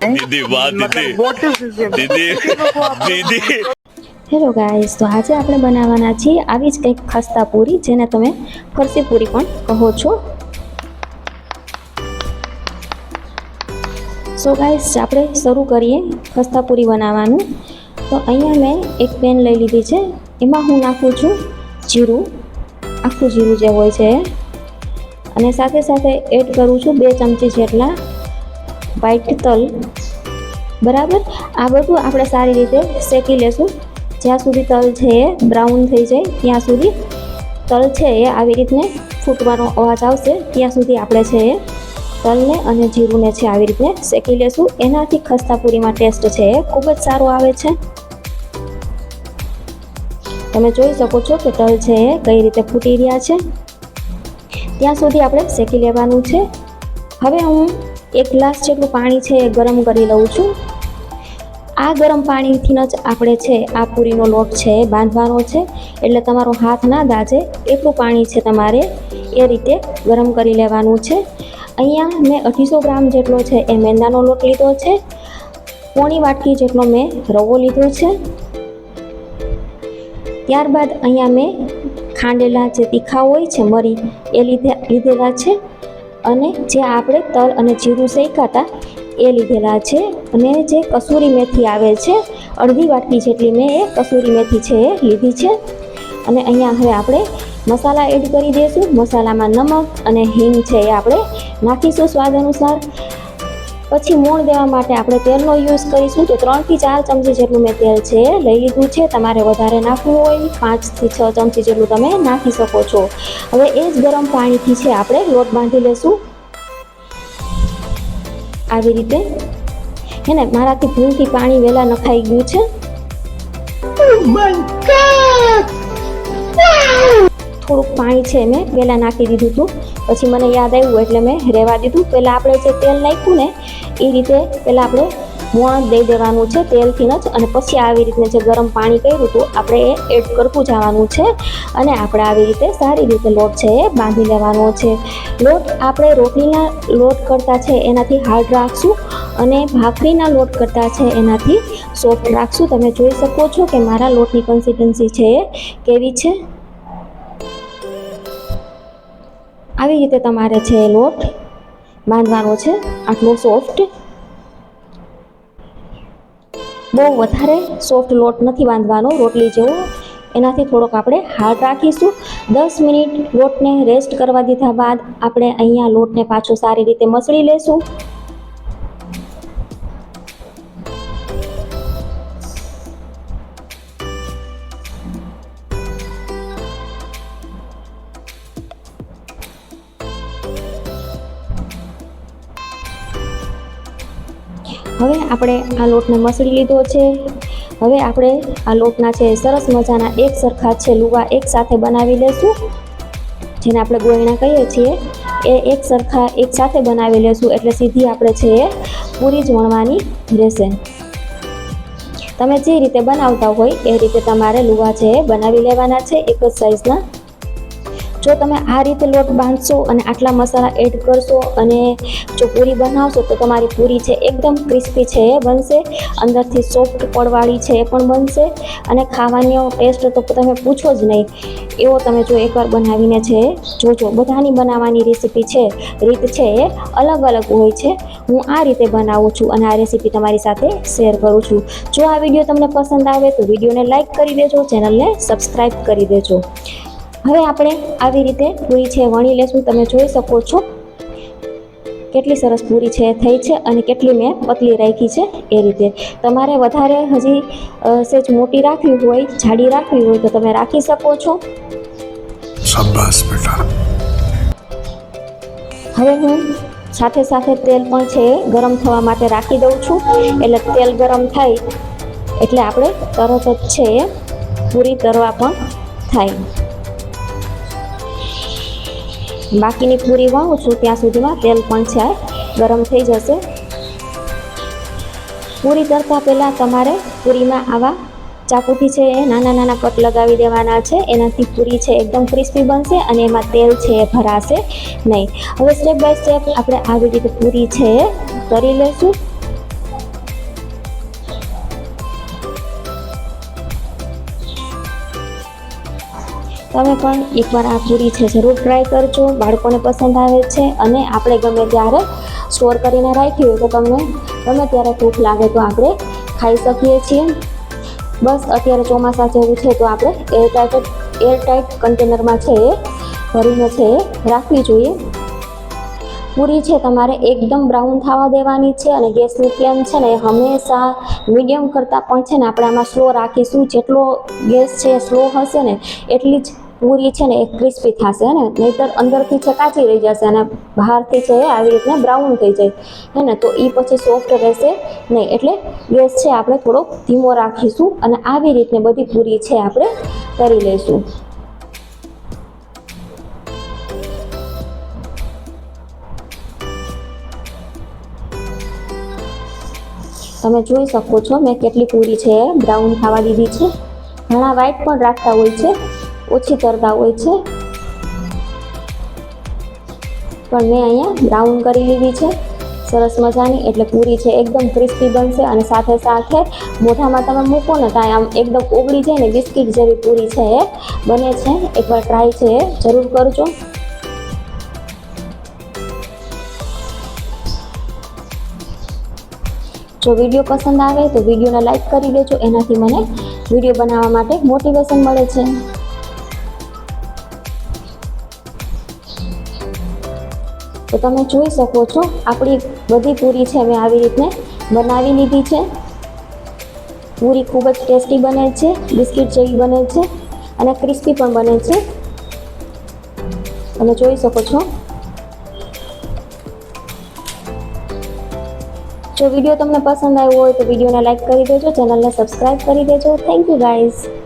દીદી વાહ દીદી. દીદી દીદી. Hello guys તો આજે આપણે બનાવવાના છીએ આવી જ કંઈક ખસ્તા પૂરી જેને તમે ફરસી પૂરી પણ કહો છો. સો ગાઈસ આપણે શરૂ કરીએ ખસ્તા પૂરી બનાવવાનું. તો અહીંયા મેં એક પેન લઈ લીધી છે. એમાં હું નાખું છું જીરું. આખું જીરું જે હોય છે. અને સાથે સાથે એડ કરું છું બે ચમચી જેટલા વ્હાઈટ તલ. બરાબર? આ બધું આપણે સારી રીતે શેકી લેશું. જ્યાં સુધી તલ છે એ બ્રાઉન થઈ જાય, ત્યાં સુધી તલ છે એ આવી રીતને ફૂટવાનો અવાજ આવશે. ત્યાં સુધી આપણે છે એ તલને અને જીરુંને છે આવી રીતને શેકી લેશું. એનાથી ખસ્તા પૂરીમાં ટેસ્ટ છે એ ખૂબ જ સારો આવે છે. તમે જોઈ શકો છો કે તલ છે એ કઈ રીતે ફૂટી રહ્યા છે. ત્યાં સુધી આપણે શેકી લેવાનું છે. હવે હું એક ગ્લાસ જેટલું પાણી છે એ ગરમ કરી લઉં છું. આ ગરમ પાણીથી જ આપણે છે, આ પૂરીનો લોટ છે એ બાંધવાનો છે. એટલે તમારો હાથ ના દાજે એટલું પાણી છે તમારે એ રીતે ગરમ કરી લેવાનું છે. અહીંયા મેં અઢીસો ગ્રામ જેટલો છે એ મેંદાનો લોટ લીધો છે. પોણી વાટકી જેટલો મેં રવો લીધો છે. ત્યારબાદ અહીંયા મેં ખાંડેલા જે તીખા હોય છે, મરી, એ લીધે લીધેલા છે. અને જે આપણે તલ અને જીરું શેકા હતા એ લીધેલા છે. અને જે કસૂરી મેથી આવે છે, અડધી વાટકી જેટલી મેં એ કસૂરી મેથી છે એ લીધી છે. અને અહીંયા હવે આપણે મસાલા એડ કરી દઈશું. મસાલામાં નમક અને હિંગ છે એ આપણે નાખીશું સ્વાદ અનુસાર. પછી મોણ દેવા માટે આપણે તેલનો યુઝ કરીશું. તો ત્રણથી ચાર ચમચી જેટલું મેં તેલ છે લઈ લીધું છે. તમારે વધારે નાખવું હોય, પાંચથી છ ચમચી જેટલું તમે નાખી શકો છો. હવે એ જ ગરમ પાણીથી છે આપણે લોટ બાંધી લેશું. આવી રીતે. હે ને, મારાથી ભૂલથી પાણી વહેલા નખાઈ ગયું છે. થોડુંક પાણી છે મેં પહેલાં નાખી દીધું હતું. પછી મને યાદ આવ્યું એટલે મેં રહેવા દીધું. પહેલાં આપણે જે તેલ નાખ્યું ને, એ રીતે પહેલાં આપણે મોણ દઈ દેવાનું છે તેલથી જ. અને પછી આવી રીતને જે ગરમ પાણી કર્યું હતું, આપણે એ એડ કરતું જવાનું છે. અને આપણે આવી રીતે સારી રીતે લોટ છે એ બાંધી લેવાનો છે. લોટ આપણે રોટલીના લોટ કરતાં છે એનાથી હાર્ડ રાખશું. અને ભાખરીના લોટ કરતાં છે એનાથી સોફ્ટ રાખશું. તમે જોઈ શકો છો કે મારા લોટની કન્સિસ્ટન્સી છે એ કેવી છે. આવી રીતે તમારે છે લોટ બાંધવાનો છે. આટલો સોફ્ટ બહુ વધારે સોફ્ટ લોટ નથી બાંધવાનો, રોટલી જેવો. એનાથી થોડોક આપણે હાર્ડ રાખીશું. દસ મિનિટ લોટને રેસ્ટ કરવા દીધા બાદ આપણે અહીંયા લોટને પાછો સારી રીતે મસળી લેશું. હવે આપણે આ લોટને મસળી લીધો છે. હવે આપણે આ લોટના છે સરસ મજાના એક સરખા છે લુવા એક સાથે બનાવી લેશું. જેને આપણે ગોયણા કહીએ છીએ, એ એક સરખા એક સાથે બનાવી લેશું એટલે સીધી આપણે છે એ પૂરી જ વણવાની રહેશે. તમે જે રીતે બનાવતા હોય એ રીતે તમારે લુવા છે એ બનાવી લેવાના છે એક જ સાઈઝના જો તમે આ રીતે લોટ બાંધશો અને આટલા મસાલા એડ કરશો અને જો પૂરી બનાવશો તો તમારી પૂરી છે એકદમ ક્રિસ્પી છે, એ બનશે. અંદરથી સોફ્ટ પડવાળી છે, એ પણ બનશે. અને ખાવાનો ટેસ્ટ તો તમે પૂછો જ નહીં. એવો તમે જો એકવાર બનાવીને છે, જોજો. બધાની બનાવવાની રેસીપી છે, રીત છે એ અલગ અલગ હોય છે. હું આ રીતે બનાવું છું અને આ રેસીપી તમારી સાથે શેર કરું છું. જો આ વીડિયો તમને પસંદ આવે તો વિડીયોને લાઇક કરી દેજો ચેનલને સબસ્ક્રાઈબ કરી દેજો. હવે આપણે આવી રીતે પૂરી છે વણી લેશું. તમે જોઈ શકો છો કેટલી સરસ પૂરી છે થઈ છે અને કેટલી મેં પતલી રાખી છે એ રીતે. તમારે વધારે હજી સેજ મોટી રાખવી હોય જાડી રાખવી હોય તો તમે રાખી શકો છો. હવે હું સાથે સાથે તેલ પણ છે ગરમ થવા માટે રાખી દઉં છું. એટલે તેલ ગરમ થાય એટલે આપણે તરત જ છે એ પૂરી તરવા પણ થાય. બાકીની પૂરી વાવું છું, ત્યાં સુધીમાં તેલ પણ છે, ગરમ થઈ જશે. પૂરી તરતા પહેલાં તમારે પૂરીમાં આવા ચાકુથી છે એ નાના નાના કટ લગાવી દેવાના છે. એનાથી પૂરી છે એકદમ ક્રિસ્પી બનશે અને એમાં તેલ છે એ ભરાશે નહીં. હવે સ્ટેપ બાય સ્ટેપ આપણે આવી રીતે પૂરી છે એ કરી લેશું તમે પણ એકવાર આ પૂરી છે જરૂર ટ્રાય કરજો. બાળકોને પસંદ આવે છે અને આપણે ગમે ત્યારે સ્ટોર કરીને રાખીએ તો તમને ગમે ત્યારે ભૂખ લાગે તો આપણે ખાઈ શકીએ છીએ. બસ અત્યારે ચોમાસા જેવું છે તો આપણે એરટાઈટ એરટાઈટ કન્ટેનરમાં છે એ ભરીને છે એ રાખવી જોઈએ. પૂરી છે, તમારે એકદમ બ્રાઉન થવા દેવાની છે અને ગેસની ફ્લેમ છે ને હંમેશા મીડિયમ કરતાં પણ છે ને આપણે આમાં સ્લો રાખીશું. જેટલો ગેસ છે સ્લો હશે ને, એટલી જ પૂરી છે ને એ ક્રિસ્પી થશે ને. નહીતર અંદરથી છે, કાચી રહી જશે અને બહારથી છે આવી રીતના બ્રાઉન થઈ જાય. હે ને, તો એ પછી સોફ્ટ રહેશે નહીં. એટલે ગેસ છે આપણે થોડોક ધીમો રાખીશું અને આવી રીતને બધી પૂરી છે આપણે કરી લઈશું. તમે જોઈ શકો છો, મેં કેટલી પૂરી છે, બ્રાઉન થવા દીધી છે. ઘણા વ્હાઈટ પણ રાખતા હોય છે, ઓછી તરતા હોય છે. પણ મેં અહીંયા બ્રાઉન કરી લીધી છે. સરસ મજાની, એટલે પૂરી છે, એકદમ ક્રિસ્પી બનશે અને સાથે સાથે મોઢામાં તમે મૂકો ને ત્યાં આમ એકદમ ઓગળી જાય ને, બિસ્કિટ જેવી પૂરી છે. એ બને છે, એકવાર ટ્રાય છે, જરૂર કરજો. જો વીડિયો પસંદ આવે તો વિડીયોને લાઈક કરી દેજો એનાથી મને વીડિયો બનાવવા માટે મોટિવેશન મળે છે. તો તમે જોઈ શકો છો, આપણી બધી પૂરી છે મેં આવી રીતને બનાવી લીધી છે. પૂરી ખૂબ જ ટેસ્ટી બને છે, બિસ્કિટ જેવી બને છે અને ક્રિસ્પી પણ બને છે. તમે જોઈ શકો છો જો વીડિયો તમને પસંદ આવ્યો હોય તો વિડીયોને લાઇક કરી દેજો, ચેનલને સબસ્ક્રાઈબ કરી દેજો. Thank you guys